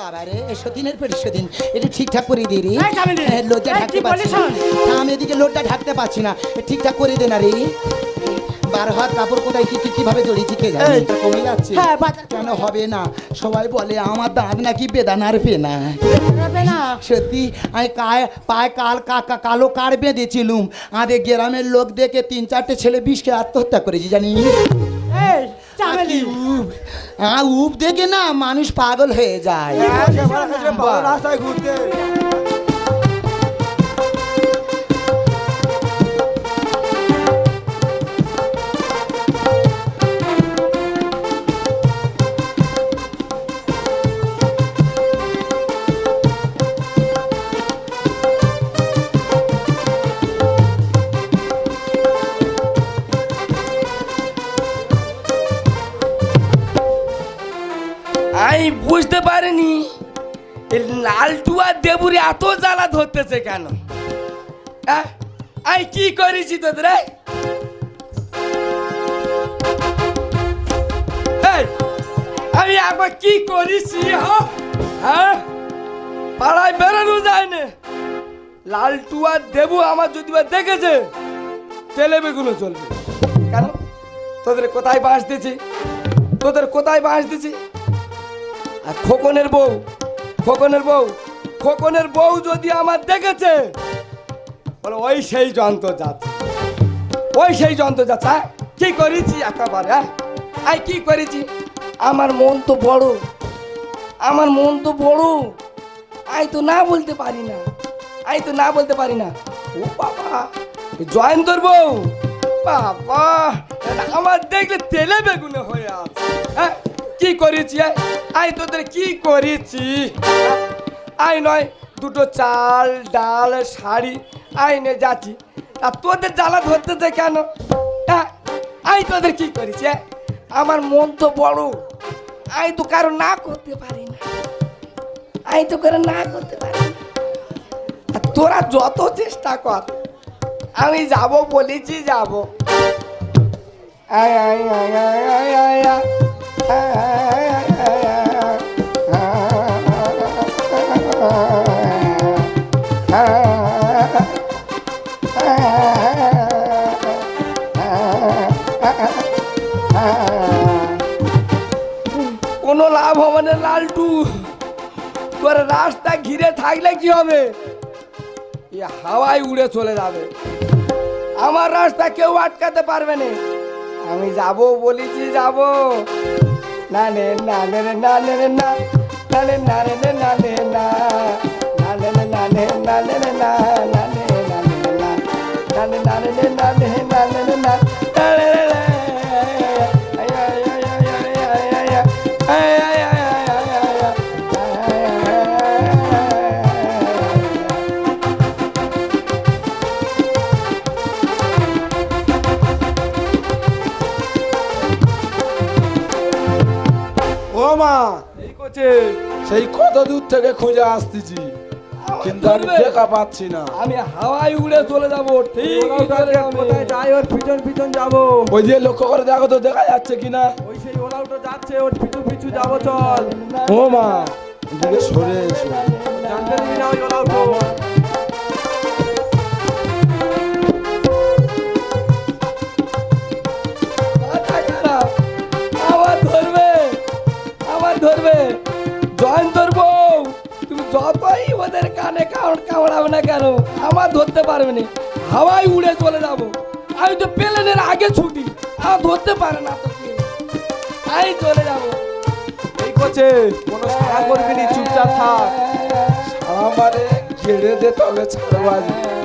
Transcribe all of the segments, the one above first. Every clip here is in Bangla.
বাবা রে সতীনের পেট সতীন এটা ঠিকঠাক করে দিয়ে রে। এই কামিনী, হ্যাঁ, ঢাকতে পারছি? আমি এদিকে ঢাকতে পারছি না। ঠিকঠাক করে দে না রে। বার হাত কাপড় কোথায়? কি কীভাবে কমে যাচ্ছে। হ্যাঁ কেন হবে না? সবাই বলে আমার দাঁত নাকি বেদানার পেনা। সত্যি আমি কায় পায়ে কাল কালো কার বেঁধেছিলুম। আমাদের গ্রামের লোক দেখে তিন চারটে ছেলে বিষকে আত্মহত্যা করেছি জানি চামেলি উপ আ, উপ দেখে না মানুষ পাগল হয়ে যায়। ভালো রাস্তায় ঘুরতে। লালটু আর দেবুরি এত জ্বালা ধরতেছে কেন? আমি কি করেছি তোদের আমি একবার কি করেছি হ্যাঁ? পাড়ায় বেরোনো যায় না। লালটু দেবু আমার যদি বা দেখেছে, তেলে বেগুলো চলবে। কেন? তোদের কোথায় বাঁশ দিছি? তোদের কোথায় বাঁশ দিছি? আর খোকনের বউ খোকনের বউ খোকনের বউ যদি আমার দেখেছে, বলে, ওই সেই যন্ত্র যাচ্ছে, ওই সেই যন্ত্র যাচ্ছে? কি করেছি একেবারে হ্যাঁ আই কি করেছি আমার মন তো বড়, আমার মন তো বড় আই তো না বলতে পারি না আই তো না বলতে পারি না ও বাবা জয়ন্তর বউ, বাবা আমার দেখলে তেলে বেগুনে হয়ে আছে হ্যাঁ কি করেছি? আই? তোদের কি করেছি? আই নয়, দুটো চাল, ডাল, শাড়ি আইনে যাচ্ছি। আর তোদের জ্বালা ধরতেছে কেন? আই তোদের কি করেছি? আমার মন তো বড়। আই তো কারও না করতে পারি না। আই তো কারও না করতে পারি না। আর তোরা যত চেষ্টা কর, আমি যাব, বলেছি যাব। আয় আয় আয় আয় আয় আয়। কোনো লাভ হবে না, লালটু। তোর রাস্তা ঘিরে থাকলে কি হবে? এ হাওয়ায় উড়ে চলে যাবে। আমার রাস্তা কেউ আটকাতে পারবে না। আমি যাব, বলেছি যাব। নালে নালে নালে না নালে নালে নালে না নালে নালে নালে না নালে নালে নালে নালে নালে মা। সেই কত দূর থেকে খুঁজে আসতেছি কিন্তু আমি দেখা পাচ্ছি না। আমি হাওয়ায় উড়ে চলে যাব ঠিক কোথায় যাই ওর পিছন পিছন যাব। ওই যে লক্ষ্য করে দেখো তো দেখা যাচ্ছে কিনা? ওই সেই ওলাউটো যাচ্ছে ওর পিছু পিছু যাব চল। ও মা এদিকে সরে এসো। জানতে না ওই ওলাউটো ধরবে জয়ন্তর বউ তুমি যতই ওদের কানে কামড় কামড়াবে না কেন আমার ধরতে পারবে না। হাওয়ায় উড়ে চলে যাব। আমি তো প্লেনের আগে ছুটি আমার ধরতে পারে না তো আমি চলে যাব। এই করছে কোনো সাড়া করবি চুপচাপ থাক। আমারে ঘেড়ে দে তবে ছাড়বো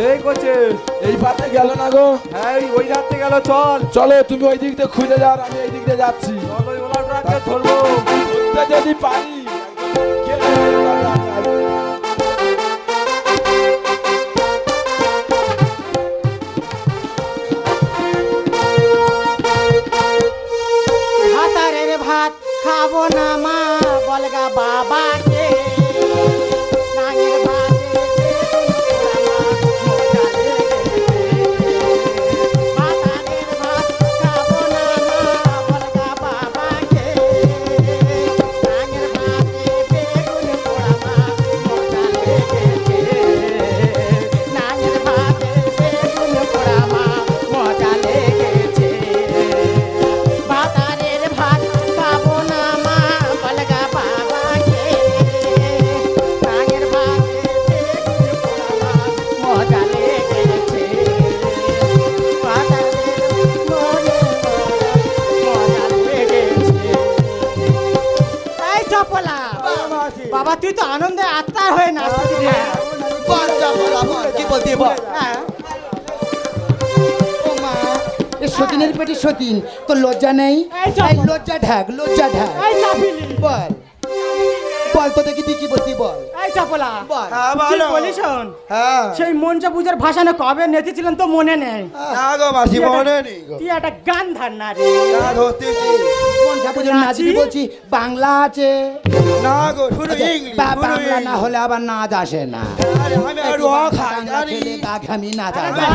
এই করছে এই পাতে গেল না গো। হ্যাঁ ওই- রাত্রে গেল চল। চলো তুমি ওই দিক দিয়ে খুঁজে যাও আমি এই দিক দিয়ে যাচ্ছি। চল ওই ওলাউটো ধরবো। ধরতে যদি পারি ভাত খাব না মা বলগা বাবাকে তোর লজ্জা নেই লজ্জা ঢাক লজ্জা ঢাক বল বল তো দেখি কি বলতি বল সেই মঞ্চ পূজার ভাষা না কবে নেতেছিলেন তো মনে নেই। তুই একটা গান ধার না রে। মঞ্চা পুজোর নাচবি বলছি বাংলা আছে। না আচ্ছা, বাংলা না হলে আবার নাচ আসে না। আমি নাচ আসে না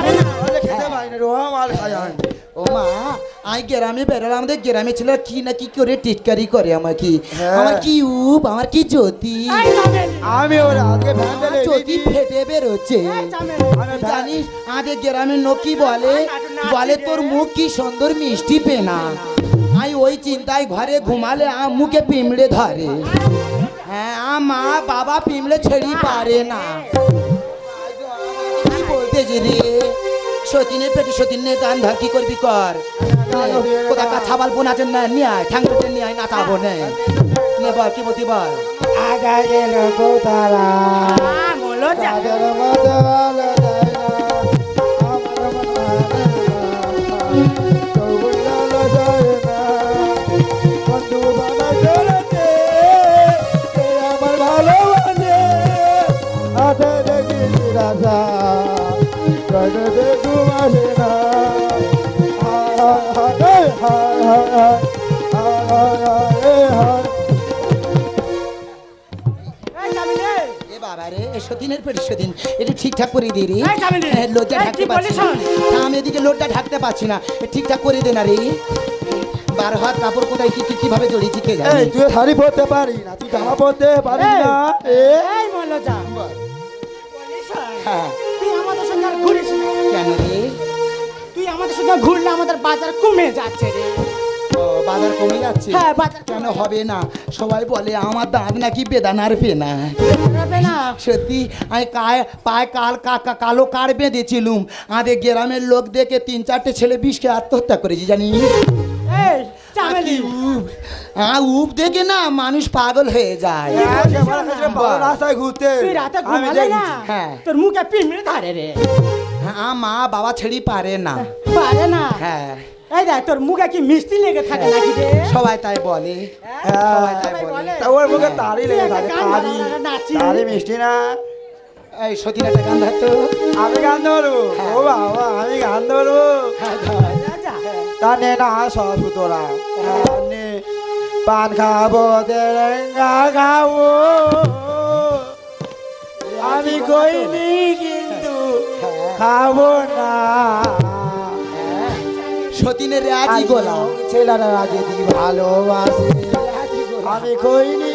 ও মা আমি গ্রামে বেরোলাম আমাদের গ্রামে ছিল কি না কি করে টিটকারি করে আমার কি হ্যাঁ। আমার কি উপ আমার কি জ্যোতি? আমি ওর আজকে জ্যোতি ফেটে বেরোচ্ছে। জানিস আমাদের গ্রামের লোক কি বলে বলে তোর মুখ কি সুন্দর মিষ্টি পেনা। আমি ওই চিন্তায় ঘরে ঘুমালে আম মুখে পিমড়ে ধরে। হ্যাঁ মা বাবা পিমড়ে ছেড়ি পারে না। কি বলতেছি রে? সতীনের পেটে সতীন নে গান ধর কি করবি কর? কোথা কা ছাবাল বোন আছে না নিয়ে আয় ঠাঙ্গুতে নিয়ে আয় নাচাবো নে। নে বল কি বলতি বল? আগা গেল কোতারা বলো যা। তাদের ভালো যায় না। আমার মনে ঠিকঠাক করে দিই না। আমি এদিকে লোডটা ঢাকতে পারছি না। ঠিকঠাক করে দে রে। বারো হাত কাপড় কোথায় কি কীভাবে জড়িয়েছি কে জানে। তুই শাড়ি পরতে পারি না তুই হ্যাঁ। কেন রে? তুই আমাদের সঙ্গে ঘুরলে আমাদের বাজার কমে যাচ্ছে রে। বাজার কমে যাচ্ছে? হ্যাঁ বাজার কেন হবে না? সবাই বলে আমার দাঁত নাকি বেদানার পেনা না। সত্যি আমি কায় পায়ে কাল কাকা কালো কার বেঁধেছিলুম। আমাদের গ্রামের লোক দেখে তিন চারটে ছেলে বিষকে আত্মহত্যা করেছি জানি উপ দেখে না মানুষ পাগল হয়ে যায়। রাস্তায় ঘুরতে। হ্যাঁ। তোর মুখে পিমড়ে ধরে রে। হ্যাঁ মা বাবা ছেড়ি পারে না। পারে না। হ্যাঁ। এই দেখ তোর মুখে কি মিষ্টি লেগে থাকে নাকি রে? সবাই তাই বলে। হ্যাঁ সবাই তাই সবাই বলে। বলে। তা ওর মুখে তারি লেগে থাকে তারি তারি মিষ্টি না। এই সতীন একটা গান ধরতো আমি গান ধরবো? ও বাবা আমি গান ধরবো? তানে না সুতরা তোরা তানে পান খাব তেরেঙ্গা খাব। আমি কইনি কিন্তু খাব না। সতীনের রাজি গোলা। ছেলেরা যদি ভালোবাসে আমি কইনি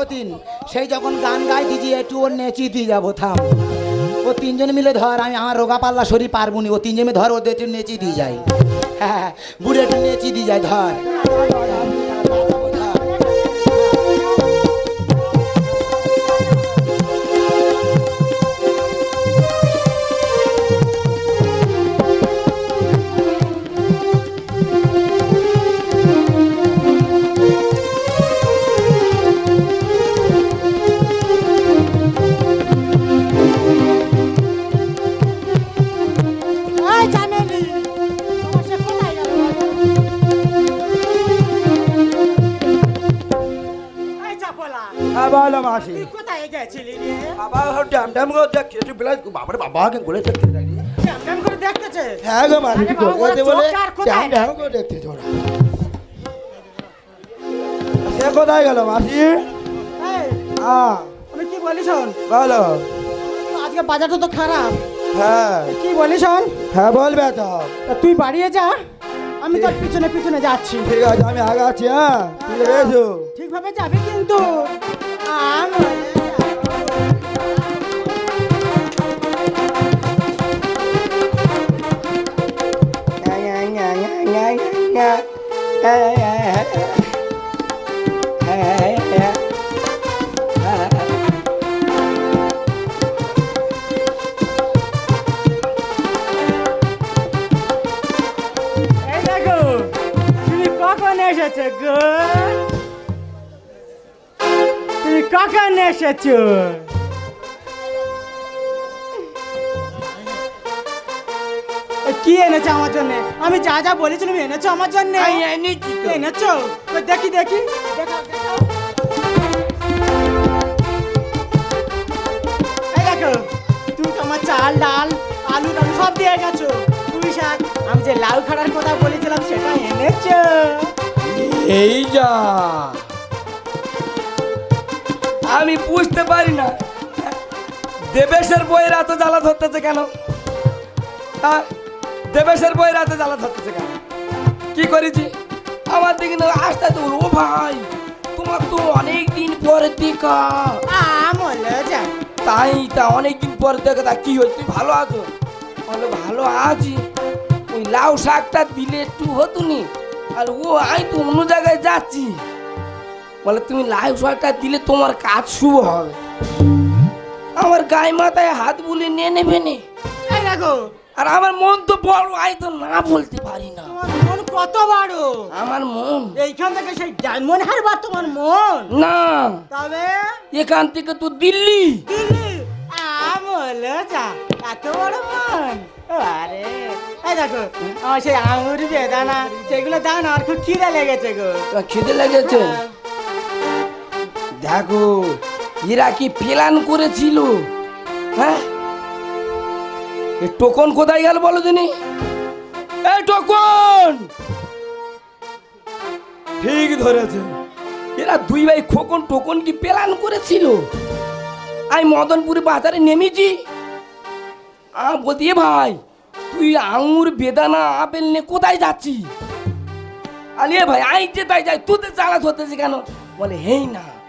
সতীন সেই যখন গান গাই দিজি একটু ওর নেচি দিয়ে যাব, থাম। ও তিনজন মিলে ধর, আমি আমার রোগা পাল্লা শরীর পারব নি। ও তিনজন ধর, ওদের একটু নেচি দিয়ে যাই। হ্যাঁ বুড়ে একটু নেচি দিয়ে যাই ধর। হ্যাঁ মাসি তুই কোথায় গেছিলি বাবা ড্যাম ড্যাম করে দেখছে। একটু বেলা বাবার বাবাকে বলে দেখতে জানি কেমন কেমন করে দেখতেছে? হ্যাঁ গো মাসি বলে কোথায়? ড্যাম ড্যাম করে দেখতে ওরা। সে কোথায় গেল মাসি? এই হ্যাঁ। আমি কি বলি বলো। আজকে বাজারটা তো খারাপ। হ্যাঁ। কি হ্যাঁ বলবে তো। তা তুই বাড়িয়ে যা আমি তোর পিছনে পিছনে যাচ্ছি। ঠিক আছে আমি আগাচ্ছি হ্যাঁ। ঠিক এসো। ঠিকভাবে যাবে কিন্তু। Yeah, yeah, yeah. এসেছ? কি এনেছো আমার জন্য? আমি যা যা বলেছিলাম এনেছো আমার জন্য? এনেছি দেখি দেখি। দেখো তুমি তো আমার চাল ডাল আলু টালু সব দিয়ে গেছো পুঁই শাক আমি যে লাউ খাড়ার কথা বলেছিলাম সেটা এনেছো। এই যা। আমি বুঝতে পারি না। দেবেশের বইয়ের এত জ্বালা ধরতেছে কেন? হ্যাঁ? দেবেশের বইয়ের এত জ্বালা ধরতেছে কেন? কি করেছি? আমার দিকে না আসতে তো ও ভাই তোমার তো অনেক দিন পরে দেখা। তাই তা অনেক দিন পরে দেখে তা কি হয়েছে? তুই ভালো আছো? বলে ভালো আছি। ওই লাউ শাকটা দিলে একটু হতুনি আর ও আমি তো অন্য জায়গায় যাচ্ছি। বলে তুমি লাউ শাকটা দিলে তোমার কাজ শুভ হবে। আমার গায়ে মাথায় হাত বুলে নিয়ে নেবে নে। দেখো আর আমার মন তো বড় আই তো না বলতে পারি না। মন কত বড়? আমার মন। এইখান থেকে সেই ডায়মন্ড হারবার তোমার মন? না। তবে? এখান থেকে তো দিল্লি। দিল্লি? আমল যা এত বড় মন। আরে। এই দেখো আমার সেই আঙুর বেদানা সেগুলো দাও না আমার খুব খিদে লেগেছে গো। তা খিদে লেগেছে? দেখো, এরা কি প্ল্যান করেছিল? হ্যাঁ? এ টোকন কোথায় গেল বলো দিনি? এই টোকন! ঠিক ধরেছে। এরা দুই ভাই খোকন টোকন কি প্ল্যান করেছিল? আমি মদনপুরে বাজারে নেমেছি। আ বলতে "এ ভাই, তুই আঙুর বেদানা আপেল নিয়ে কোথায় যাচ্ছি আলিয়ে ভাই, আই যে তাই যাই, তোদের জ্বালা ধরতেছে কেন? বলে, হেই না।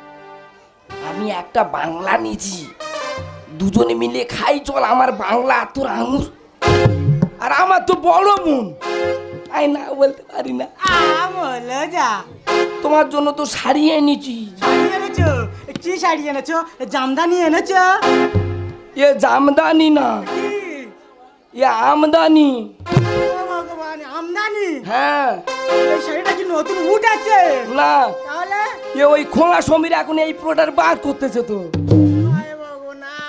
আমি একটা বাংলা নিয়েছি দুজনে মিলে খাই চল আমার বাংলা তোর আঙুর। আর আমার তো বড় মন। আই না বলতে পারি না। আমল যা। তোমার জন্য তো শাড়ি এনেছি। শাড়ি এনেছো? কি শাড়ি এনেছো? জামদানি এনেছো? এ জামদানি না। এ আমদানি। আমদানি? হ্যাঁ। শাড়িটা কি নতুন উঠেছে না। এ ওই খোঁড়া সমীর এখন এই প্রোডাক্ট বার করতেছে তো।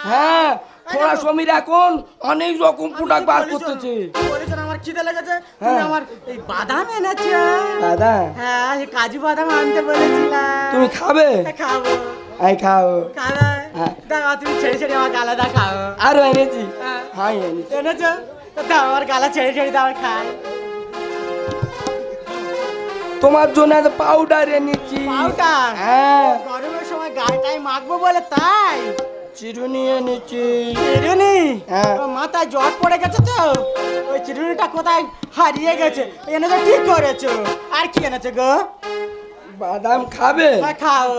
হ্যাঁ খোঁড়া সমীর এখন অনেক রকম প্রোডাক্ট বার করতেছে। আমার খিদে লেগেছে হ্যাঁ। আমার এই বাদাম এনেছো। দাদা হ্যাঁ এই কাজু বাদাম আনতে বলেছিলাম। তুমি খাবে? খাব। আই খাও। খাবে? হ্যাঁ। দাও তুমি ছেড়ে ছেড়ে আমার গালাটা খাও। আরও এনেছি। হ্যাঁ। হ্যাঁ এনেছি। এনেছো? দাও আমার গালা ছেড়ে ছেড়ে দাও খাই। তোমার জন্য এত পাউডার এনেছি পাউডার হ্যাঁ গরমের সময় গায়েটাই মাখবো বলে তাই চিরুনি এনেছি চিরুনি হ্যাঁ। মাথায় জট পড়ে গেছে তো ওই চিরুনিটা কোথায় হারিয়ে গেছে এনেছো ঠিক করেছ আর কি এনেছো গো বাদাম খাবে হ্যাঁ, খাও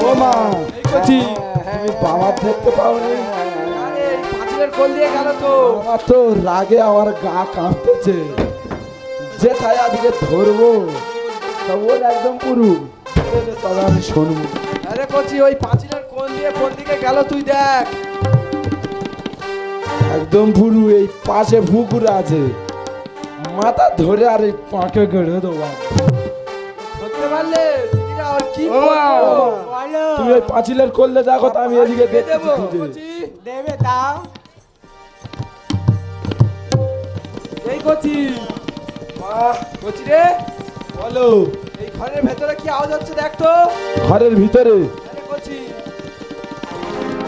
ও মা বাবার দেখতে আরে পাঁচিলের কোল দিয়ে গেল তো। আমার তো রাগে আমার গা কাঁপতেছে। যেথায় আজকে ধরবো তা ওর একদম পুরু। তবে আমি শুনব। আরে কচি ওই পাঁচিলের কোল দিয়ে কোন দিকে গেল তুই দেখ। একদম পুরু এই পাশে পুকুর আছে। মাথা ধরে আর এই পাঁকে গেড়ে দেবো ধরতে পারলে দিদিরা ওর কি। তুমি ওই পাঁচিলের করলে দেখো তো আমি এদিকে। কচি। দেবে দাও কচি। কচি রে। বলো এই ঘরের ভেতরে কি আওয়াজ হচ্ছে দেখ তো। ঘরের ভিতরে? কচি।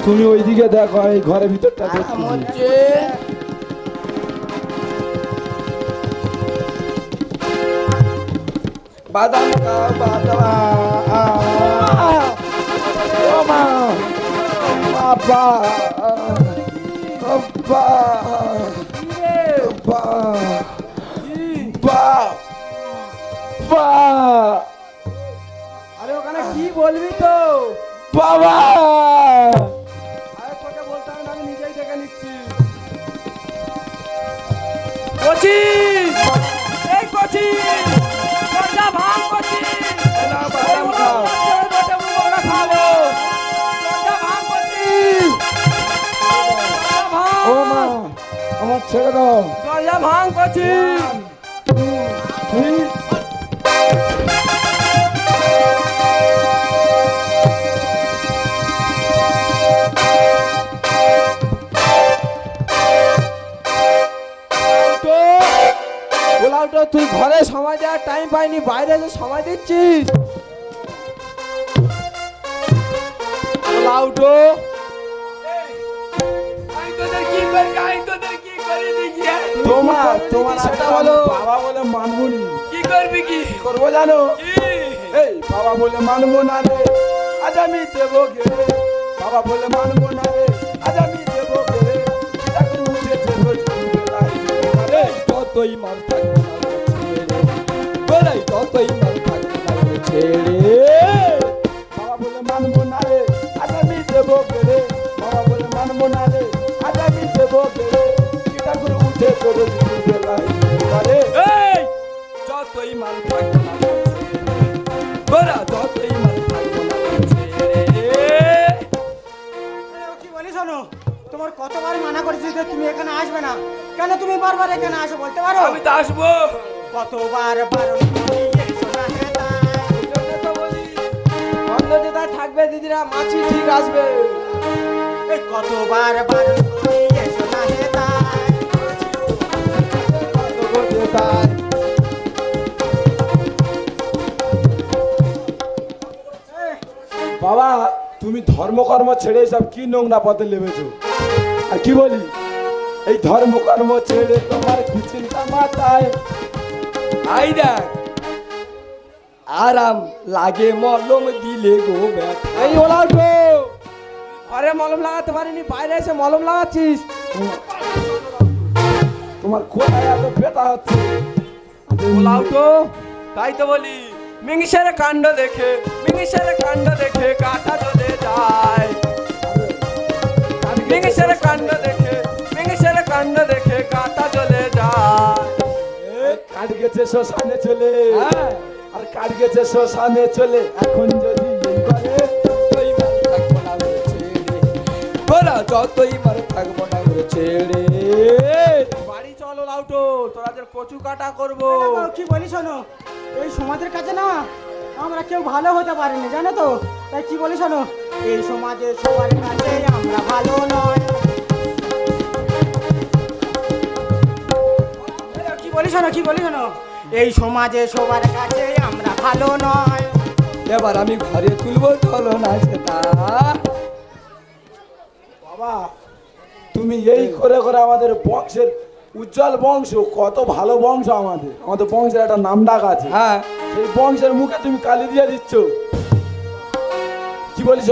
তুমি ওইদিকে দেখো এই ঘরের ভিতরটা হচ্ছে। বাদাম খাও বাদাম। ও বাবা। বাবা বাবা বাবা আরে ওখানে কি বলবি তো? বাবা! আরে তোকে বলতে হবে আমি নিজেই ডেকে নিচ্ছি। কচি! এই কচি! দরজা ভাঙ কচি! না, বাদাম খাও। দরজা মুখোটা খাব দরজা ভাঙ কচি। দরজা ভাঙ ও ছেড়ে দাও। ভাঙ করছি তুই ঘরে সময় দেওয়ার টাইম পাইনি বাইরে সময় দিচ্ছিস? জানো? এই বাবা বলে মানবো না রে আজ আমি দেবো গে বাবা বলে মানবো না রে আজ আমি দেবো গে এখন উঠেছে যতই মার থাকবে বেড়াই যতই মার থাকবে ছেড়ে বাবা বলে মানবো না রে আজ আমি দেবো গে বাবা বলে মানবো না রে আজ আমি দেবো গে রে? কিটা করে উঠে করে যতই মাল থাকবে যতই মাল থাকবে না কি বলি শোনো তোমার কতবার মানা করেছি যে তুমি এখানে আসবে না? কেন তুমি বারবার এখানে আসো বলতে পারো? আমি তো আসব। কতবার বারণ থাকবে দিদিরা মাছি ঠিক আসবে। কতবার বারণ তুমি ধর্মকর্ম ছেড়ে সব কি নোংরা পথে লেবেছো আর কি বলি? এই ধর্মকর্ম ছেড়ে তোমার কি চিন্তা মাথায়? আই দেখ আরাম লাগে মলম দিলে গো এই ঘরে মলম লাগাতে পারিনি বাইরে এসে মলম লাগাচ্ছিস? তোমার কোথায় এত ব্যথা হচ্ছে? ওলাও তো তাই তো বলি মিংসের কাণ্ড দেখে মিংসের কাণ্ড দেখে কাটা চলে যায়। মিংসের কাণ্ড দেখে মিংসের কাণ্ড দেখে কাটা চলে যায়। কাঠ গেছে শ্মশানে চলে হ্যাঁ। আর কাঠ গেছে শ্মশানে চলে। এখন যদি এই যতই মাল থাকব না ছেড়ে। তোরা যতই মাল থাকব না ছেড়ে। বাড়ি চলো লাউটো তোরা যে কচু কাটা করব। কি বলি শোনো? এই সমাজের কাছে না আমরা কেউ ভালো হতে পারিনি জানো তো? তাই কি বলি শোনো? এই সমাজে সবার কাছে আমরা ভালো নয়। কি বলি শোনো কি বলি শোনো? এই সমাজে সবার কাছে আমরা ভালো নয়। এবার আমি ঘরে তুলবো চলো না সেটা বাবা তুমি এই করে করে আমাদের বংশের উজ্জ্বল বংশ কত ভালো বংশ আমাদের। আমাদের বংশের একটা নাম ডাক আছে। হ্যাঁ। সেই বংশের মুখে তুমি কালি দিয়ে দিচ্ছ। কি বলিস?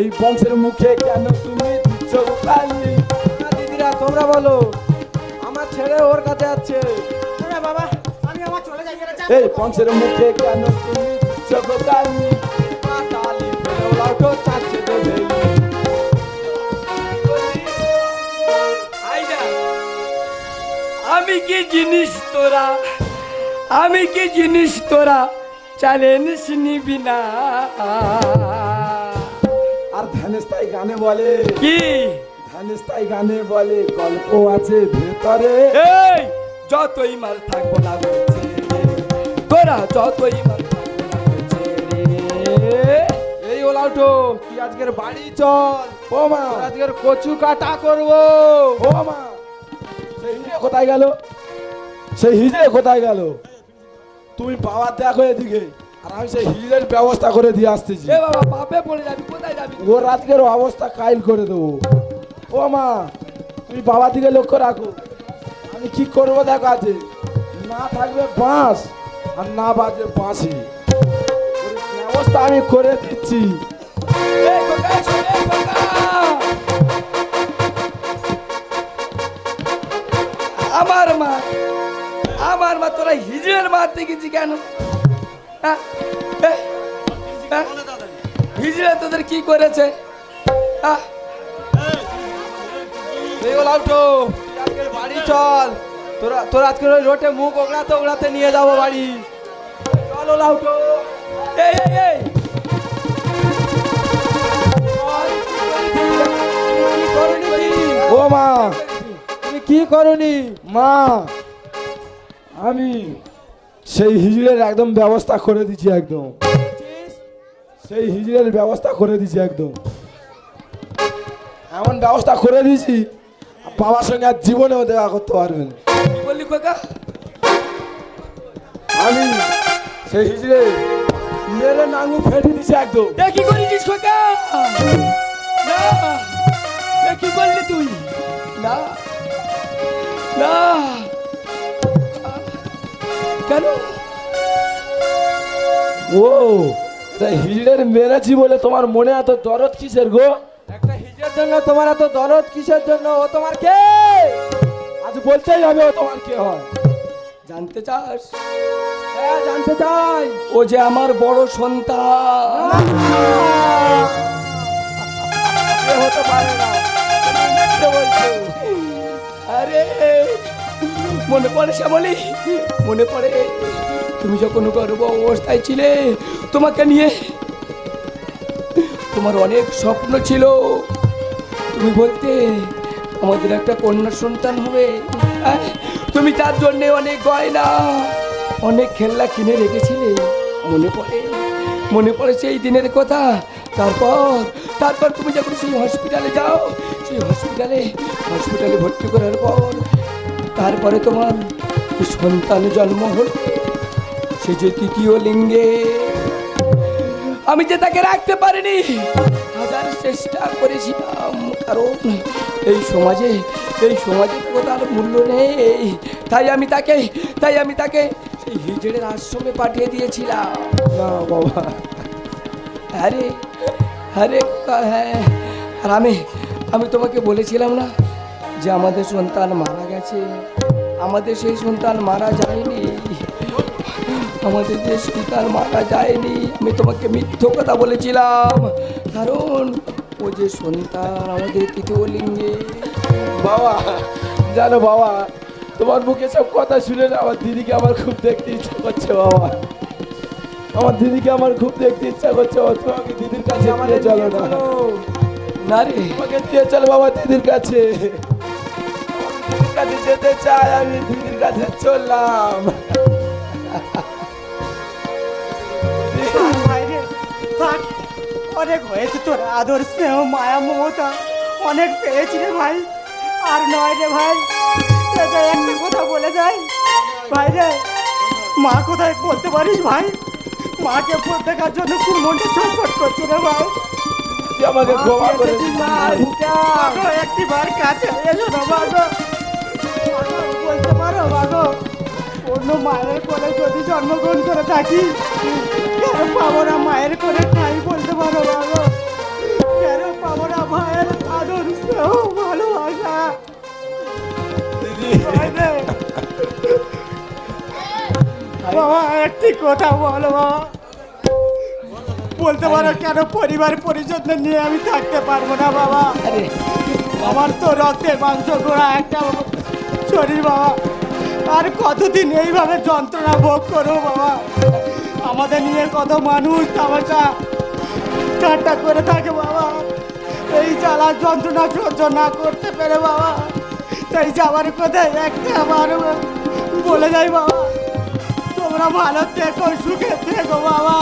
এই বংশের মুখে কেন তুমি দিচ্ছ দিদিরা তোমরা বলো। আমার ছেলে ওর কাছে আছে। হ্যাঁ বাবা আমি আমার চলে যাই এই বংশের মুখে কেন তুমি দিচ্ছ কাটালি চাচ্ছে তো আমি কি জিনিস তোরা? আমি কি জিনিস তোরা? চ্যালেঞ্জ নিবি না আর ধ্যানেশ তাই গানে বলে। কি? ধ্যানেশ তাই গানে বলে গল্প আছে ভেতরে। এই যতই মাল থাকব না ছেড়ে, তোরা যতই মাল থাকব না ছেড়ে। এই ওলাউটো তুই আজকের বাড়ি চল? ও মা। আজকের কচু কাটা করব। ও মা। সেই হিজে কোথায় গেল? সেই হিজে কোথায় গেল? তুমি বাবা দেখো এদিকে আর আমি সেই হিজের ব্যবস্থা করে দিয়ে আসতেছি। এ বাবা পাপে পড়ে যাবি কোথায় যাবি? ও রাতকের অবস্থা কাইল করে দেবো। ও মা তুমি বাবার দিকে লক্ষ্য রাখো। আমি কি করব দেখো আছে না থাকবে বাঁশ আর না বাজবে বাঁশি। ব্যবস্থা আমি করে দিচ্ছি। তোরা হিজড়ের মারতে গেছি কেন? হ্যাঁ? এই, হ্যাঁ? হিজড়ে তোদের কি করেছে? হ্যাঁ? বাড়ি চল। তোরা তোর আজকের ওই রোটে মুখ ওগড়াতে ওগড়াতে নিয়ে যাব বাড়ি। চল ওলাউটো এই এই? ও মা। কি করনি? মা। আমি সেই হিজড়ের একদম ব্যবস্থা করে দিচ্ছি একদম। সেই হিজড়ের ব্যবস্থা করে দিচ্ছি একদম। এমন ব্যবস্থা করে দিয়েছি বাবার সঙ্গে আর জীবনেও দেখা করতে পারবেন। বললি আমি সেই হিজড়ে মেরে নাঙ্গু ফেটে দিছি একদম। কি করেছিস খোকা? না এ কি করলি তুই? না না। কেন? ও তাই হিজড়ের মেরেছি বলে তোমার মনে এত দরদ কিসের গো? একটা হিজের জন্য তোমার এত দরদ কিসের জন্য? ও তোমার কে? আজ বলতেই হবে ও তোমার কে হয়। জানতে চাস? হ্যাঁ জানতে চাই। ও যে আমার বড় সন্তান। হতে পারে না। আরে মনে পড়ে শ্যামলি, মনে পড়ে তুমি যখন গর্ব অবস্থায় ছিলে, তোমাকে নিয়ে তোমার অনেক স্বপ্ন ছিল। তুমি বলতে আমাদের একটা কন্যা সন্তান হবে। তুমি তার জন্যে অনেক গয়না, অনেক খেলনা কিনে রেখেছিলে। মনে পড়ে মনে পড়ে সেই দিনের কথা। তারপর তারপর তুমি যখন সেই হসপিটালে যাও, সেই হসপিটালে হসপিটালে ভর্তি করার পর তারপরে তোমার সন্তান জন্ম হল, সে যে তৃতীয় লিঙ্গে। আমি যে তাকে রাখতে পারিনি, হাজার চেষ্টা করেছিলাম, কারণ এই সমাজে এই সমাজে তো তার মূল্য নেই। তাই আমি তাকে, তাই আমি তাকে সেই হিজড়ের আশ্রমে পাঠিয়ে দিয়েছিলাম। না বাবা। আরে আরে হ্যাঁ আর আমি আমি তোমাকে বলেছিলাম না যে আমাদের সন্তান মারা গেছে। আমাদের সেই সন্তান মারা যায়নি। আমাদের যে সন্তান মারা যায়নি আমি তোমাকে মিথ্য কথা বলেছিলাম। কারণ ও যে সন্তান আমাদের তৃতীয় লিঙ্গে বাবা জানো বাবা তোমার মুখে সব কথা শুনে না আমার দিদিকে আমার খুব দেখতে ইচ্ছা করছে বাবা। আমার দিদিকে আমার খুব দেখতে ইচ্ছা করছে তোমাকে দিদির কাছে দিয়ে চলো না। না রে তোমাকে দিয়ে চলো বাবা দিদির কাছে। কাছে যেতে চাই আমি দিদির কাছে চললাম। অনেক হয়েছে তোর আদর স্নেহ মায়া মমতা অনেক পেয়েছি রে ভাই। আর নয় রে ভাই একটা কথা বলে যাই। ভাই রে মা কোথায় বলতে পারিস ভাই? মাকে ফোন দেখার জন্য খুব মনটা ছটফট করছে রে ভাই? আমাকে ক্ষমা করে কাছে এসো না অন্য মায়ের কোলে যদি জন্মগ্রহণ করে থাকি কেন পাবো না মায়ের কোলে ঠাই বলতে পারো মাগো কেন পাবো না মায়ের আদর স্নেহ ভালোবাসা? বাবা একটি কথা বলো বাবা। বলতে পারো কেন পরিবার পরিজন নিয়ে আমি থাকতে পারব না বাবা? আমার তো রক্তের মাংস গোড়া একটা শরীর বাবা। আর কতদিন এইভাবে যন্ত্রণা ভোগ করব বাবা? আমাদের নিয়ে কত মানুষ তামাশা ঠাট্টা করে থাকে বাবা। এই জ্বালার যন্ত্রণা সহ্য না করতে পেরে বাবা। তাই যাবার কোথায় একটা আমার বলে যাই বাবা। তোমরা ভালো থেকো সুখে থেকো বাবা।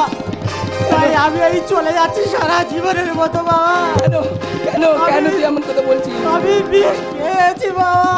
তাই আমি এই চলে যাচ্ছি সারা জীবনের মতো বাবা। কেন কেন কেন তুই এমন কথা বলছিস? আমি বিষ খেয়েছি বাবা।